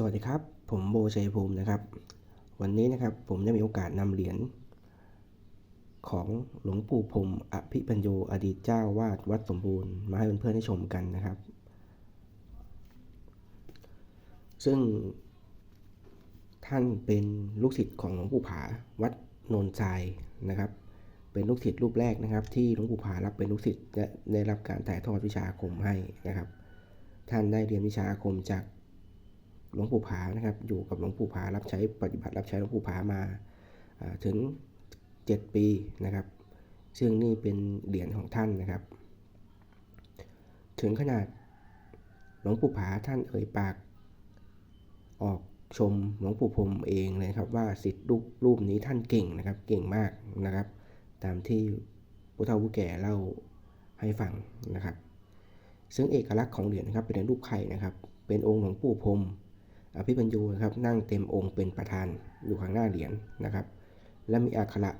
สวัสดีครับ ผมโบชัยภูมินะครับ วันนี้นะครับผมได้มีโอกาสนำเหรียญของหลวงปู่พรมอภิปัญโยอดีตเจ้าวาดวัดสมบูรณ์มาให้เพื่อนๆได้ชมกันนะครับ ซึ่งท่านเป็นลูกศิษย์ของหลวงปู่ผาวัดโนนทรายนะครับ เป็นลูกศิษย์รูปแรกนะครับ ที่หลวงปู่ผารับเป็นลูกศิษย์และได้รับการถ่ายทอดวิชาอาคมให้นะครับ ท่านได้เรียนวิชาอาคมจาก หลวงปู่ผานะครับ อยู่กับหลวงปู่ผารับใช้ปฏิบัติรับใช้หลวงปู่ผามาถึง 7 ปีนะครับ ซึ่งนี่เป็นเหรียญของท่านนะครับ ถึงขนาดหลวงปู่ผาท่านเอ่ยปาก ออกชมหลวงปู่พรมเองเลยครับว่าสิทธิ์รูปรูปนี้ท่านเก่งนะครับเก่งมากนะครับ ตามที่ผู้เฒ่าผู้แก่เล่าให้ฟังนะครับ ซึ่งเอกลักษณ์ของเหรียญนะครับเป็นรูปไข่นะครับ เป็นองค์หลวงปู่พรม อภิปัญโยนะครับนั่งเต็มองค์เป็นประธานอยู่ข้างหน้าเหรียญนะครับ และมีอักขระ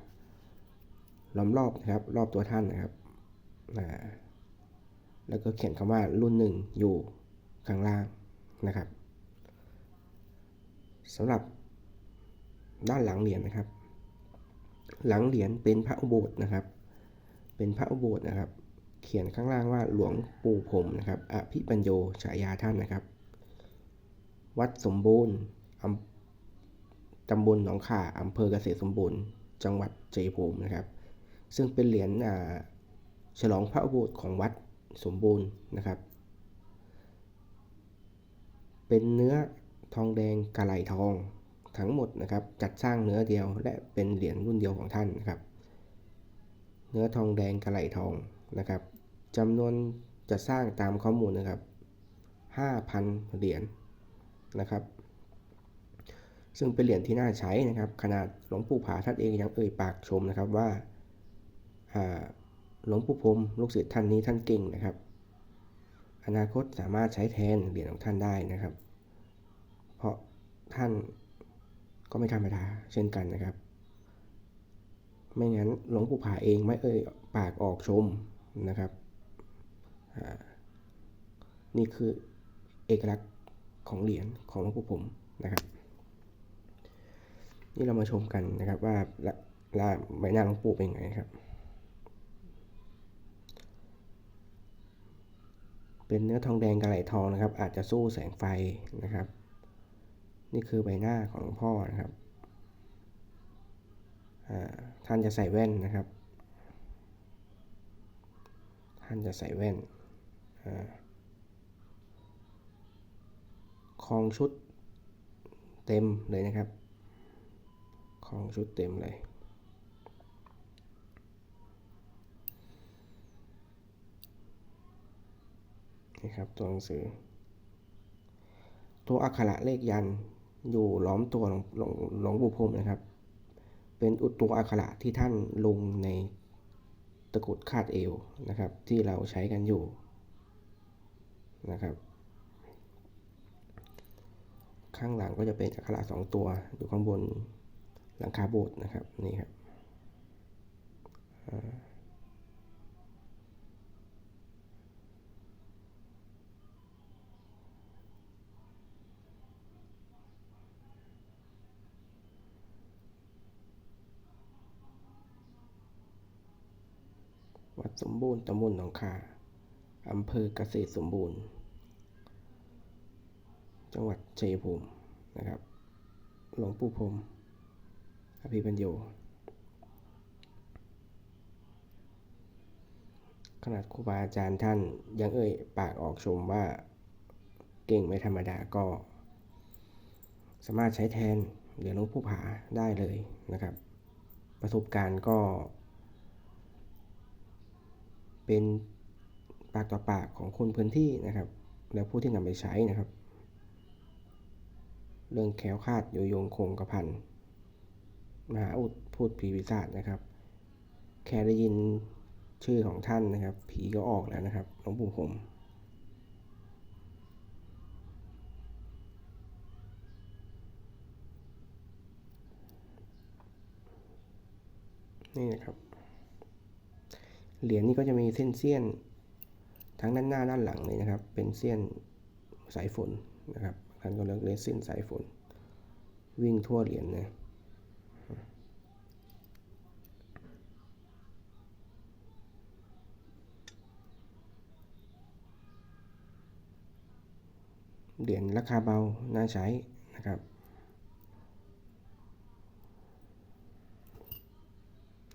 ล้อมรอบนะครับรอบตัวท่านนะครับแล้วก็เขียนคำว่ารุ่นหนึ่งอยู่ข้างล่างนะครับสำหรับด้านหลังเหรียญนะครับ หลังเหรียญเป็นพระอุโบสถนะครับ เป็นพระอุโบสถนะครับ เขียนข้างล่างว่าหลวงปู่ผมนะครับอภิปัญโยฉายาท่านนะครับ วัดสมบูรณ์ตำบลหนองข่าอำเภอเกษตรสมบูรณ์ จังหวัดชัยภูมินะครับ ซึ่งเป็นเหรียญฉลองพระอุโบสถของวัดสมบูรณ์นะครับ เป็นเนื้อทองแดงกะไหลทองทั้งหมดนะครับ จัดสร้างเนื้อเดียวและเป็นเหรียญรุ่นเดียวของท่านนะครับ เนื้อทองแดงกะไหลทองนะครับจำนวนจะสร้างตามข้อมูลนะครับ 5,000 เหรียญ นะครับ ซึ่งเป็นเหรียญที่น่าใช้นะครับ ขนาดหลวงปู่ผาท่านเองยังเอ่ยปากชมนะครับว่าหลวงปู่พรมลูกศิษย์ท่านนี้ท่านเก่งนะครับ อนาคตสามารถใช้แทนเหรียญของท่านได้นะครับ เพราะท่านก็ไม่ธรรมดาเช่นกันนะครับ ไม่งั้นหลวงปู่ผาเองไม่เอ่ยปากออกชมนะครับ นี่คือเอกลักษณ์ ของเหรียญของหลวงปู่ผมนะครับ นี่เรามาชมกันนะครับว่าละใบหน้าหลวงปู่เป็นไงครับ เป็นเนื้อทองแดงกระไหลทองนะครับ อาจจะสู้แสงไฟนะครับ นี่คือใบหน้าของหลวงพ่อนะครับท่านจะใส่แว่นนะครับ ท่านจะใส่แว่นค ลองชุดเต็มเลยนะครับคลองชุดเต็มเลยนี่ครับตัวหนังสือ ตัวอักขระเลขยันอยู่ล้อมตัวหลวงหลวงปู่พรมนะครับ เป็นอุตัวอักขระที่ท่านลงในตะกุดคาดเอวนะครับ ที่เราใช้กันอยู่นะครับ ข้างหลังก็จะเป็นอักขระสองตัวอยู่ข้างบนหลังคาโบสถ์นะครับนี่ครับวัดสมบูรณ์ตำบลหนองคาอำเภอเกษตรสมบูรณ์ จังหวัดชัยภูมินะครับ หลวงปู่พรมอภิปัญโย ขนาดครูบาอาจารย์ท่านยังเอ่ยปากออกชมว่าเก่งไม่ธรรมดาก็ สามารถใช้แทนเหรียญหลวงปู่ผาได้เลยนะครับ ประสบการณ์ก็ เป็นปากต่อปากของคนพื้นที่นะครับ และผู้ที่นำไปใช้นะครับ เรื่องแควคาดโยโยงคงกระพันมหาอุดพูดผีวิศาจนะครับ แค่ได้ยินชื่อของท่านนะครับ ผีก็ออกแล้วนะครับหลวงปู่ผมนี่นะครับ เหรียญนี้ก็จะมีเส้นเสี้ยน ทั้งด้านหน้าด้านหลังเลยนะครับ เป็นเสี้ยนสายฝนนะครับ ท่านก็เลือกเลซินสายฝน วิ่งทั่วเหรียญนะเหรียญราคาเบา น่าใช้นะครับ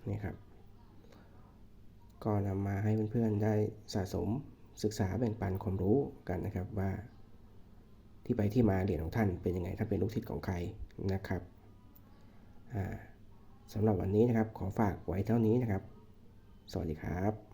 นี่ครับ ก็นำมาให้เพื่อนๆได้สะสมศึกษาแบ่งปันความรู้กันนะครับว่า ที่ไปที่มาเหรียญของท่านเป็นยังไง ถ้าเป็นลูกศิษย์ของใครนะครับสำหรับวันนี้นะครับขอฝากไว้เท่านี้นะครับ สวัสดีครับ